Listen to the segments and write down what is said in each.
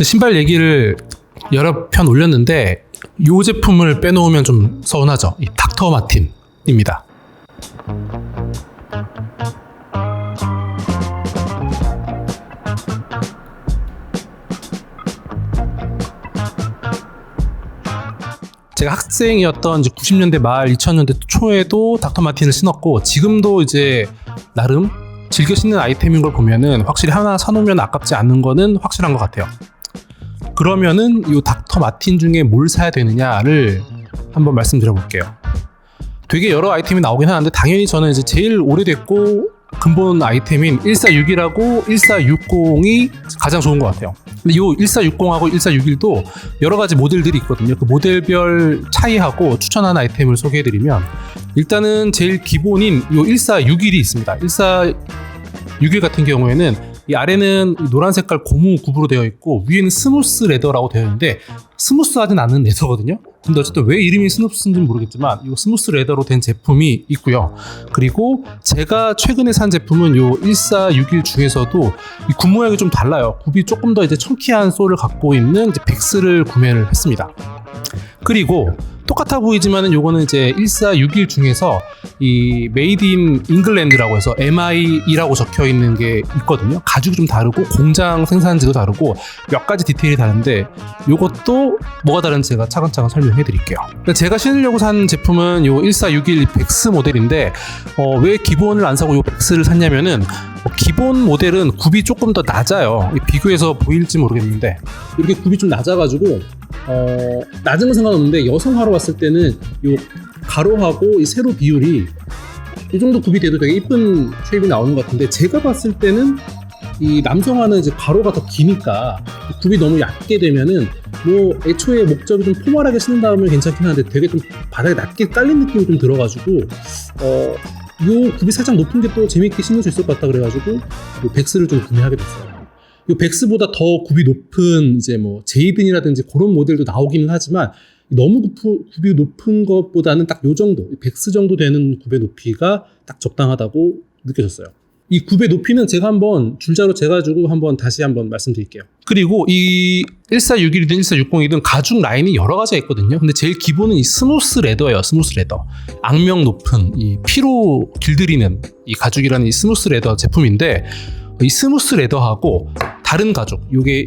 제 신발 얘기를 여러 편 올렸는데 이 제품을 빼놓으면 좀 서운하죠. 이 닥터 마틴입니다. 제가 학생이었던 이제 90년대 말 2000년대 초에도 닥터 마틴을 신었고 지금도 이제 나름 즐겨 신는 아이템인 걸 보면은 확실히 하나 사놓으면 아깝지 않는 거는 확실한 것 같아요. 그러면은 이 닥터 마틴 중에 뭘 사야 되느냐를 한번 말씀드려볼게요. 되게 여러 아이템이 나오긴 하는데 당연히 저는 이제 제일 오래됐고 근본 아이템인 1461하고 1460이 가장 좋은 것 같아요. 근데 이 1460하고 1461도 여러 가지 모델들이 있거든요. 그 모델별 차이하고 추천하는 아이템을 소개해드리면 일단은 제일 기본인 이 1461이 있습니다. 1461 같은 경우에는 이 아래는 이 노란 색깔 고무 굽으로 되어 있고 위에는 스무스 레더라고 되어 있는데 스무스하진 않은 레더거든요. 근데 어쨌든 왜 이름이 스무스인지는 모르겠지만 이 스무스 레더로 된 제품이 있고요. 그리고 제가 최근에 산 제품은 요1461 중에서도 이 굽 모양이 좀 달라요. 굽이 조금 더 이제 청키한 솔을 갖고 있는 이제 백스를 구매를 했습니다. 그리고 똑같아 보이지만은 요거는 이제 1461 중에서 이 메이드 인 잉글랜드라고 해서 MIE라고 적혀 있는 게 있거든요. 가죽이 좀 다르고 공장 생산지도 다르고 몇 가지 디테일이 다른데 요것도 뭐가 다른지 제가 차근차근 설명해 드릴게요. 제가 신으려고 산 제품은 요 1461 백스 모델인데 어, 왜 기본을 안 사고 요 백스를 샀냐면은 어, 기본 모델은 굽이 조금 더 낮아요. 비교해서 보일지 모르겠는데 이렇게 굽이 좀 낮아가지고 어, 낮은 건 상관없는데 여성화로 봤을 때는 요 가로하고 이 세로 비율이 이 정도 굽이 돼도 되게 이쁜 쉐입이 나오는 것 같은데 제가 봤을 때는 이 남성화는 이제 가로가 더 기니까 굽이 너무 얕게 되면은 뭐 애초에 목적이 좀 포멀하게 신는다면 괜찮긴 한데 되게 좀 바닥에 낮게 깔린 느낌이 좀 들어가지고 어. 요 굽이 살짝 높은 게 또 재밌게 수 있을 것 같다 그래가지고 요 백스를 좀 구매하게 됐어요. 이 백스보다 더 굽이 높은 이제 뭐 제이든이라든지 그런 모델도 나오기는 하지만 너무 굽, 굽이 높은 것보다는 딱 요 정도, 백스 정도 되는 굽의 높이가 딱 적당하다고 느껴졌어요. 이 굽의 높이는 제가 한번 줄자로 재가지고 한번 다시 한번 말씀드릴게요. 그리고 이 1461이든 1460이든 가죽 라인이 여러 가지가 있거든요. 근데 제일 기본은 이 스무스 레더예요. 스무스 레더. 악명 높은 이 피로 길들이는 이 가죽이라는 이 스무스 레더 제품인데 이 스무스 레더하고 다른 가죽, 요게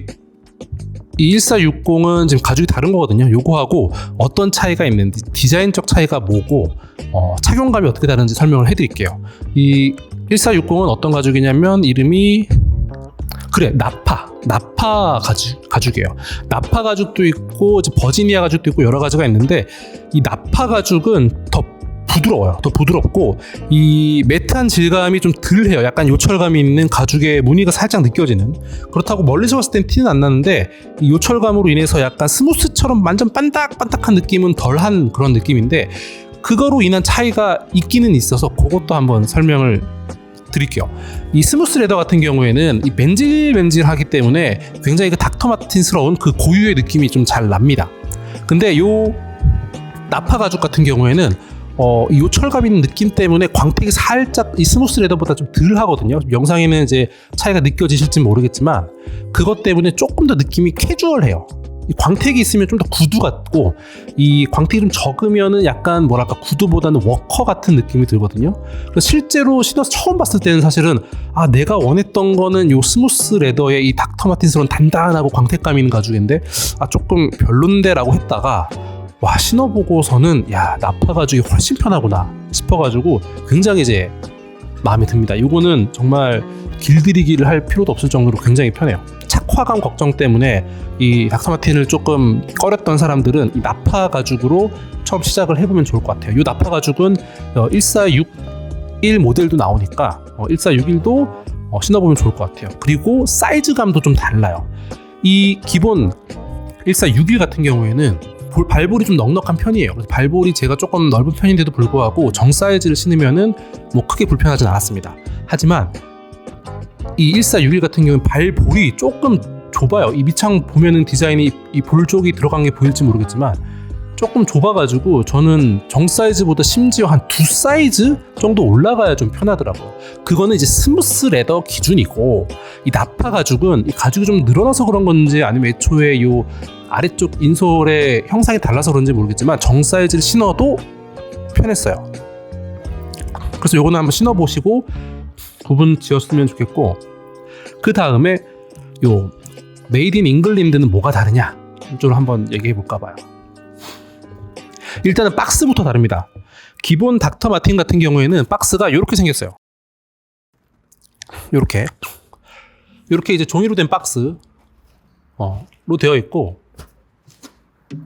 이 1460은 지금 가죽이 다른 거거든요. 요거하고 어떤 차이가 있는지 디자인적 차이가 뭐고 어, 착용감이 어떻게 다른지 설명을 해드릴게요. 이 1460은 어떤 가죽이냐면 이름이 그래 나파 나파 가죽 가죽이에요. 나파 가죽도 있고 버지니아 가죽도 있고 여러 가지가 있는데 이 나파 가죽은 더 부드러워요. 더 부드럽고 이 매트한 질감이 좀 덜해요. 약간 요철감이 있는 가죽의 무늬가 살짝 느껴지는. 그렇다고 멀리서 봤을 땐 티는 안 나는데 이 요철감으로 인해서 약간 스무스처럼 완전 반딱반딱한 느낌은 덜한 그런 느낌인데 그거로 인한 차이가 있기는 있어서 그것도 한번 설명을 드릴게요. 이 스무스 레더 같은 경우에는 이 맨질맨질하기 때문에 굉장히 그 닥터 마틴스러운 그 고유의 느낌이 좀 잘 납니다. 근데 요 나파 가죽 같은 경우에는 어, 이 있는 느낌 때문에 광택이 살짝 이 스무스 레더보다 좀 덜 하거든요. 영상에는 이제 차이가 느껴지실지 모르겠지만 그것 때문에 조금 더 느낌이 캐주얼해요. 이 광택이 있으면 좀 더 구두 같고 이 광택이 좀 적으면은 약간 뭐랄까 구두보다는 워커 같은 느낌이 들거든요. 그래서 실제로 신어서 처음 봤을 때는 사실은 아 내가 원했던 거는 요 스무스 레더의 이 닥터 마틴스러운 단단하고 광택감 있는 가죽인데 아 조금 별론데라고 했다가 와 신어보고서는 야 나파 가죽이 훨씬 편하구나 싶어가지고 굉장히 이제 마음에 듭니다. 이거는 정말 길들이기를 할 필요도 없을 정도로 굉장히 편해요. 착화감 걱정 때문에 이 닥터마틴을 조금 꺼렸던 사람들은 이 나파 가죽으로 처음 시작을 해보면 좋을 것 같아요. 이 나파 가죽은 1461 모델도 나오니까 1461도 어, 신어보면 좋을 것 같아요. 그리고 사이즈감도 좀 달라요. 이 기본 1461 같은 경우에는 발볼이 좀 넉넉한 편이에요. 그래서 발볼이 제가 조금 넓은 편인데도 불구하고 정 사이즈를 신으면은 뭐 크게 불편하진 않았습니다. 하지만 이 1461 같은 경우는 발볼이 조금 좁아요. 이 밑창 보면은 디자인이 이 볼 쪽이 들어간 게 보일지 모르겠지만 조금 좁아가지고 저는 정 사이즈보다 심지어 한 두 사이즈 정도 올라가야 좀 편하더라고요. 그거는 이제 스무스 레더 기준이고 이 나파 가죽은 이 가죽이 좀 늘어나서 그런 건지 아니면 애초에 요 아래쪽 인솔의 형상이 달라서 그런지 모르겠지만 정 사이즈를 신어도 편했어요. 그래서 요거는 한번 신어보시고 구분 지었으면 좋겠고 그 다음에 요 메이드 인 잉글랜드는 뭐가 다르냐 이쪽으로 한번 얘기해 볼까 봐요. 일단은 박스부터 다릅니다. 기본 닥터 마틴 같은 경우에는 박스가 이렇게 생겼어요. 이렇게 이렇게 이제 종이로 된 박스로 되어 있고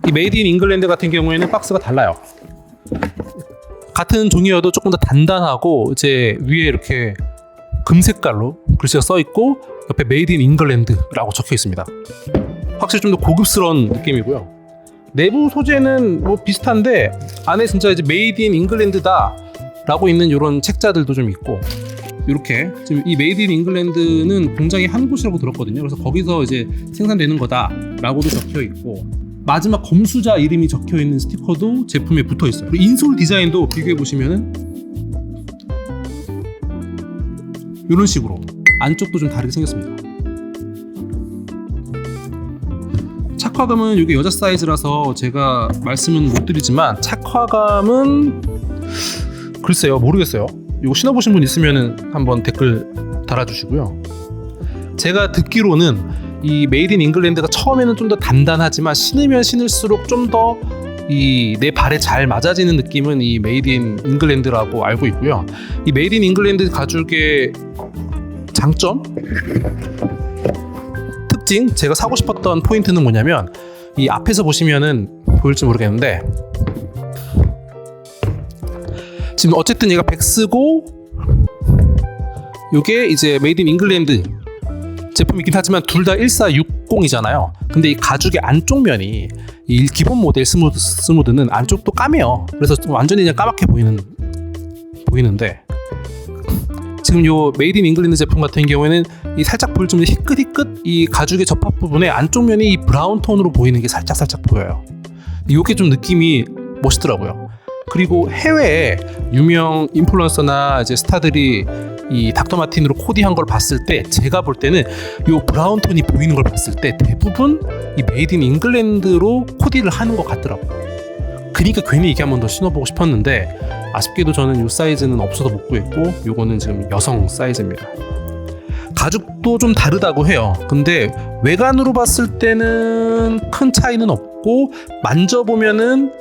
이 메이드 인 잉글랜드 같은 경우에는 박스가 달라요. 같은 종이여도 조금 더 단단하고 이제 위에 이렇게 금색깔로 글씨가 써 있고 옆에 메이드 인 잉글랜드라고 적혀 있습니다. 확실히 좀 더 고급스러운 느낌이고요. 내부 소재는 뭐 비슷한데 안에 진짜 이제 메이드 인 잉글랜드다라고 있는 이런 책자들도 좀 있고 이렇게 지금 이 메이드 인 잉글랜드는 공장이 한 곳이라고 들었거든요. 그래서 거기서 이제 생산되는 거다라고도 적혀 있고 마지막 검수자 이름이 적혀 있는 스티커도 제품에 붙어 있어요. 그리고 인솔 디자인도 비교해 보시면은 이런 식으로 안쪽도 좀 다르게 생겼습니다. 착화감은 이게 여자 사이즈라서 제가 말씀은 못 드리지만 착화감은 글쎄요 모르겠어요. 이거 신어보신 분 있으면 한번 댓글 달아주시고요. 제가 듣기로는 이 메이드 인 잉글랜드가 처음에는 좀 더 단단하지만 신으면 신을수록 좀 더 이 내 발에 잘 맞아지는 느낌은 이 메이드 인 잉글랜드라고 알고 있고요. 이 메이드 인 잉글랜드 가죽의 장점 특징 제가 사고 싶었던 포인트는 뭐냐면 이 앞에서 보시면은 보일지 모르겠는데 지금 어쨌든 얘가 백스고 요게 이제 메이드 인 잉글랜드 제품이긴 하지만 둘 다 1460이잖아요. 근데 이 가죽의 안쪽 면이 이 기본 모델 스무드, 스무드는 안쪽도 까매요. 그래서 좀 완전히 그냥 까맣게 보이는 보이는데 지금 요 메이드 인 잉글랜드 제품 같은 경우에는 이 살짝 보일 좀 희끗희끗 이 가죽의 접합 부분에 안쪽 면이 이 브라운 톤으로 보이는 게 살짝 살짝 보여요. 이게 좀 느낌이 멋있더라고요. 그리고 해외에 유명 인플루언서나 이제 스타들이 이 닥터 마틴으로 코디한 걸 봤을 때 제가 볼 때는 요 브라운 톤이 보이는 걸 봤을 때 대부분 이 메이드 인 잉글랜드로 코디를 하는 것 같더라고요. 그러니까 괜히 이게 한 번 더 신어보고 싶었는데 아쉽게도 저는 이 사이즈는 없어서 못 구했고 요거는 지금 여성 사이즈입니다. 가죽도 좀 다르다고 해요. 근데 외관으로 봤을 때는 큰 차이는 없고 만져보면은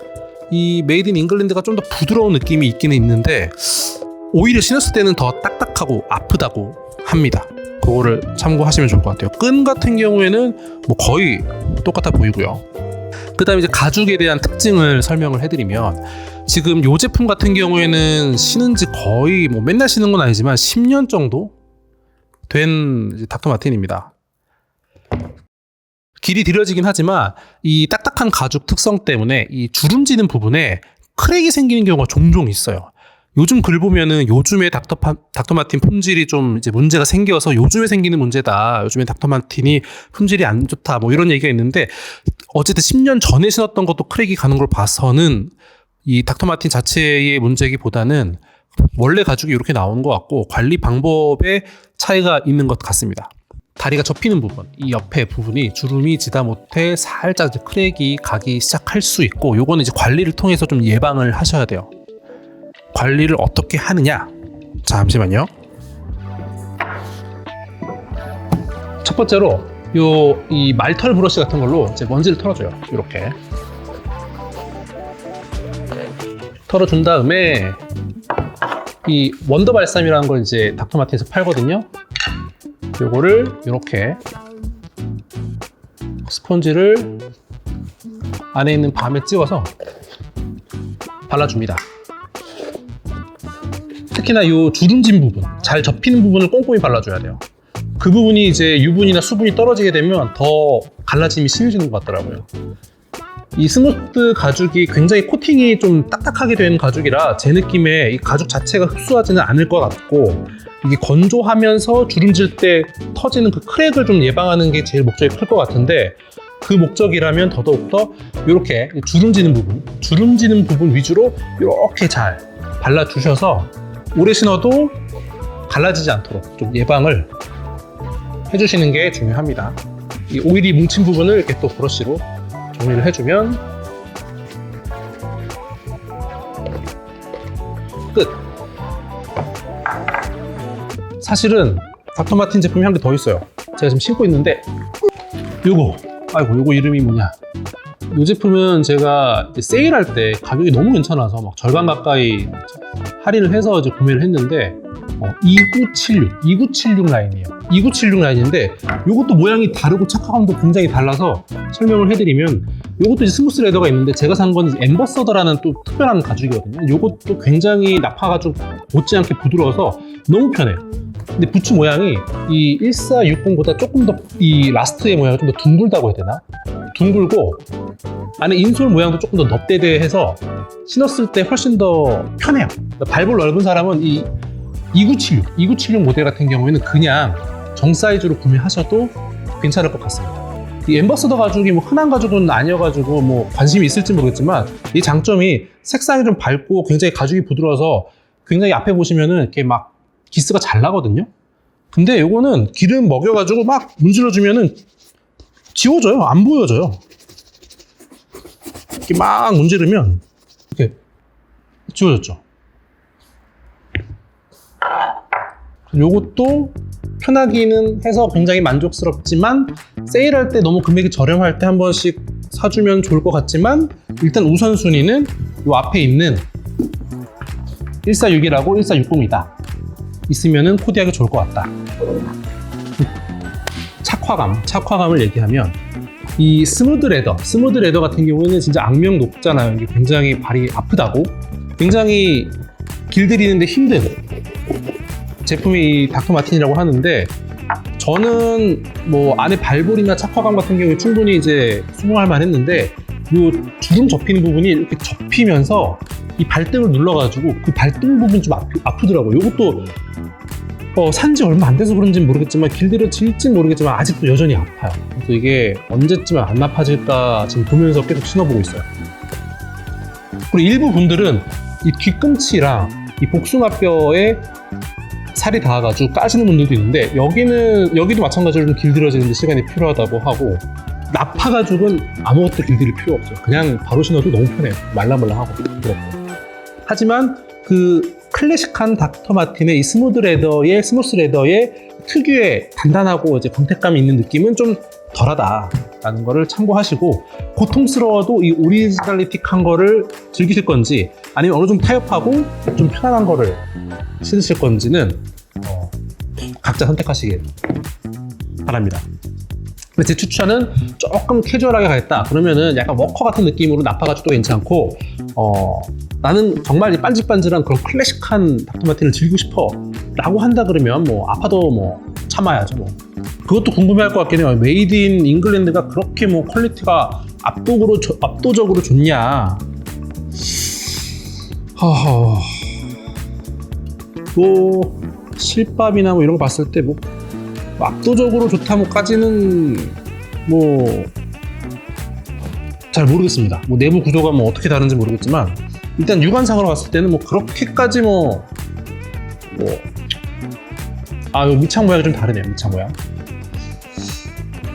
이 메이드 인 잉글랜드가 좀 더 부드러운 느낌이 있기는 있는데 오히려 신었을 때는 더 딱딱하고 아프다고 합니다. 그거를 참고하시면 좋을 것 같아요. 끈 같은 경우에는 뭐 거의 똑같아 보이고요. 그다음에 이제 가죽에 대한 특징을 설명을 해드리면 지금 이 제품 같은 경우에는 신은 지 거의 뭐 맨날 신는 건 아니지만 10년 정도 된 닥터 마틴입니다. 길이 들여지긴 하지만 이 딱딱한 가죽 특성 때문에 이 주름지는 부분에 크랙이 생기는 경우가 종종 있어요. 요즘 글 보면은 요즘에 닥터, 파, 닥터 마틴 품질이 좀 이제 문제가 생겨서 요즘에 생기는 문제다. 요즘에 닥터 마틴이 품질이 안 좋다. 뭐 이런 얘기가 있는데 어쨌든 10년 전에 신었던 것도 크랙이 가는 걸 봐서는 이 닥터 마틴 자체의 문제기보다는 원래 가죽이 이렇게 나오는 것 같고 관리 방법에 차이가 있는 것 같습니다. 다리가 접히는 부분, 이 옆에 부분이 주름이 지다 못해 살짝 크랙이 가기 시작할 수 있고 요거는 이제 관리를 통해서 좀 예방을 하셔야 돼요. 관리를 어떻게 하느냐? 잠시만요. 첫 번째로 요 이 말털 브러쉬 같은 걸로 이제 먼지를 털어줘요. 이렇게 털어준 다음에 이 원더 발삼이라는 걸 이제 닥터 마틴에서 팔거든요. 요거를 이렇게 스펀지를 안에 있는 밤에 찍어서 발라줍니다. 특히나 이 주름진 부분, 잘 접히는 부분을 꼼꼼히 발라줘야 돼요. 그 부분이 이제 유분이나 수분이 떨어지게 되면 더 갈라짐이 심해지는 것 같더라고요. 이 스무스 가죽이 굉장히 코팅이 좀 딱딱하게 된 가죽이라 제 느낌에 이 가죽 자체가 흡수하지는 않을 것 같고 이게 건조하면서 주름질 때 터지는 그 크랙을 좀 예방하는 게 제일 목적이 클 것 같은데 그 목적이라면 더더욱더 이렇게 주름지는 부분, 주름지는 부분 위주로 이렇게 잘 발라주셔서 오래 신어도 갈라지지 않도록 좀 예방을 해주시는 게 중요합니다. 이 오일이 뭉친 부분을 이렇게 또 브러쉬로 정리를 해주면 끝. 사실은 닥터마틴 한개더 있어요. 제가 지금 신고 있는데 요거 아이고 요거 이름이 뭐냐 이 제품은 제가 세일할 때 가격이 너무 괜찮아서 막 절반 가까이 할인을 해서 이제 구매를 했는데 어, 2976 2976 라인이에요. 2976 라인인데 이것도 모양이 다르고 착화감도 굉장히 달라서 설명을 해드리면 이것도 이제 스무스 레더가 있는데 제가 산 건 엠버서더라는 또 특별한 가죽이거든요. 이것도 굉장히 나파 가죽 못지않게 부드러워서 너무 편해요. 근데 부츠 모양이 이 1460보다 조금 더 이 라스트의 모양이 좀 더 둥글다고 해야 되나? 둥글고 안에 인솔 모양도 조금 더 넙대대해서 신었을 때 훨씬 더 편해요. 그러니까 발볼 넓은 사람은 이 2976, 2976 모델 같은 경우에는 그냥 정 사이즈로 구매하셔도 괜찮을 것 같습니다. 이 엠버서더 가죽이 뭐 흔한 가죽은 아니어가지고 뭐 관심이 있을지 모르겠지만 이 장점이 색상이 좀 밝고 굉장히 가죽이 부드러워서 굉장히 앞에 보시면은 이렇게 막 기스가 잘 나거든요. 근데 요거는 기름 먹여가지고 막 문질러주면은 지워져요. 안 보여져요. 이렇게 막 문지르면 이렇게 지워졌죠. 요것도 편하기는 해서 굉장히 만족스럽지만 세일할 때 너무 금액이 저렴할 때 한 번씩 사주면 좋을 것 같지만 일단 우선순위는 요 앞에 있는 1461하고 1460이다. 있으면은 코디하기 좋을 것 같다. 착화감, 착화감을 얘기하면 이 스무드 레더, 스무드 레더 같은 경우에는 진짜 악명 높잖아요. 이게 굉장히 발이 아프다고, 굉장히 길들이는데 힘든 제품이 닥터 마틴이라고 하는데 저는 뭐 안에 발볼이나 착화감 같은 경우에 충분히 이제 수긍할 만했는데 이 주름 접히는 부분이 이렇게 접히면서 이 발등을 눌러가지고 그 발등 부분이 좀 아프, 아프 더라고요. 이것도 어, 산지 얼마 안 돼서 그런지 는 모르겠지만 길들여질지 모르겠지만 아직도 여전히 아파요. 그래서 이게 언제쯤 안 아파질까 지금 보면서 계속 신어보고 있어요. 그리고 일부 분들은 이 뒤꿈치랑 이 복숭아뼈에 살이 닿아가지고 까지는 분들도 있는데 여기는 여기도 마찬가지로 좀 길들여지는데 시간이 필요하다고 하고 나파 가죽은 아무것도 길들일 필요 없어요. 그냥 바로 신어도 너무 편해요. 말랑말랑하고 그렇고. 하지만 그 클래식한 닥터 마틴의 이 스무드 레더의 스무스 레더의 특유의 단단하고 이제 광택감이 있는 느낌은 좀 덜하다라는 거를 참고하시고 고통스러워도 이 오리지널리틱한 거를 즐기실 건지 아니면 어느 정도 타협하고 좀 편안한 거를 신으실 건지는 어, 각자 선택하시길 바랍니다. 근데 제 추천은 조금 캐주얼하게 가겠다. 그러면은 약간 워커 같은 느낌으로 나파가지고 괜찮고, 어, 나는 정말 이 반질반질한 그런 클래식한 닥터마틴을 즐기고 싶어. 라고 한다 그러면 뭐, 아파도 뭐, 참아야죠 뭐. 그것도 궁금해 할 것 같긴 해요. 메이드 인 잉글랜드가 그렇게 뭐 퀄리티가 압도적으로, 조- 압도적으로 좋냐. 허허. 뭐, 실밥이나 뭐 이런 거 봤을 때 뭐, 압도적으로 좋다고까지는 뭐 잘 모르겠습니다. 뭐 내부 구조가 뭐 어떻게 다른지 모르겠지만 일단 육안상으로 봤을 때는 뭐 그렇게까지 뭐 뭐. 아, 요 밑창 모양이 좀 다르네요. 밑창 모양.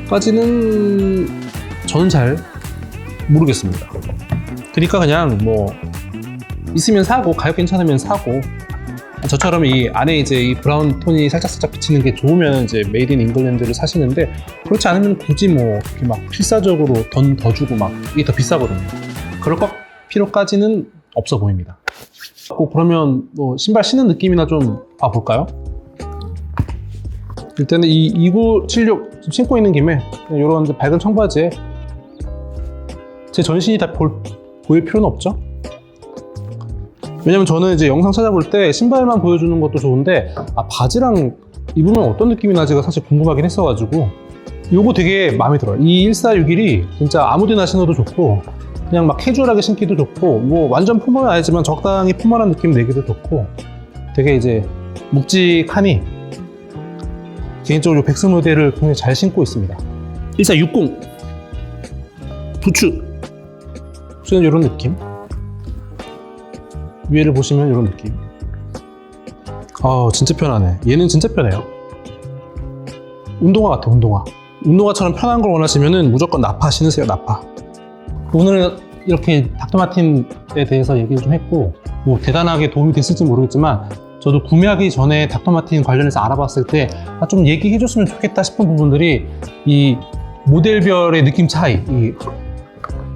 까지는 저는 잘 모르겠습니다. 그러니까 그냥 뭐 있으면 사고 가격 괜찮으면 사고 저처럼 이 안에 이제 이 브라운 톤이 살짝 살짝 비치는 게 좋으면 이제 메이드 인 잉글랜드를 사시는데 그렇지 않으면 굳이 뭐 이렇게 막 필사적으로 돈 더 주고 막 이게 더 비싸거든요. 그럴 것 필요까지는 없어 보입니다. 꼭 그러면 뭐 신발 신는 느낌이나 좀 봐볼까요? 일단은 이 2976 지금 신고 있는 김에 이런 밝은 청바지에 제 전신이 다 볼, 보일 필요는 없죠? 왜냐면 저는 이제 영상 찾아볼 때 신발만 보여주는 것도 좋은데 아 바지랑 입으면 어떤 느낌이 나지가 사실 궁금하긴 했어가지고 요거 되게 마음에 들어요. 이 1461이 진짜 아무데나 신어도 좋고 그냥 막 캐주얼하게 신기도 좋고 뭐 완전 포멀은 아니지만 적당히 포멀한 느낌 내기도 좋고 되게 이제 묵직하니 개인적으로 백스 모델을 굉장히 잘 신고 있습니다. 1460 부츠. 부츠는 이런 느낌 위에를 보시면 이런 느낌. 아 진짜 편하네. 얘는 진짜 편해요. 운동화 같아 운동화. 운동화처럼 편한 걸 원하시면은 무조건 나파 신으세요 나파. 오늘 이렇게 닥터마틴에 대해서 얘기를 좀 했고 뭐 대단하게 도움이 됐을지 모르겠지만 저도 구매하기 전에 닥터마틴 관련해서 알아봤을 때 좀 얘기해 줬으면 좋겠다 싶은 부분들이 이 모델별의 느낌 차이 이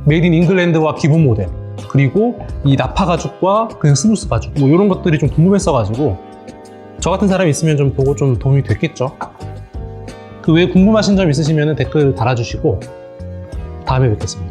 메이드 인 잉글랜드와 기본 모델 그리고 이 나파 가죽과 그냥 스무스 가죽 뭐 이런 것들이 좀 궁금했어 가지고 저 같은 사람이 있으면 좀 보고 좀 도움이 됐겠죠. 그 외에 궁금하신 점 있으시면 댓글 달아주시고 다음에 뵙겠습니다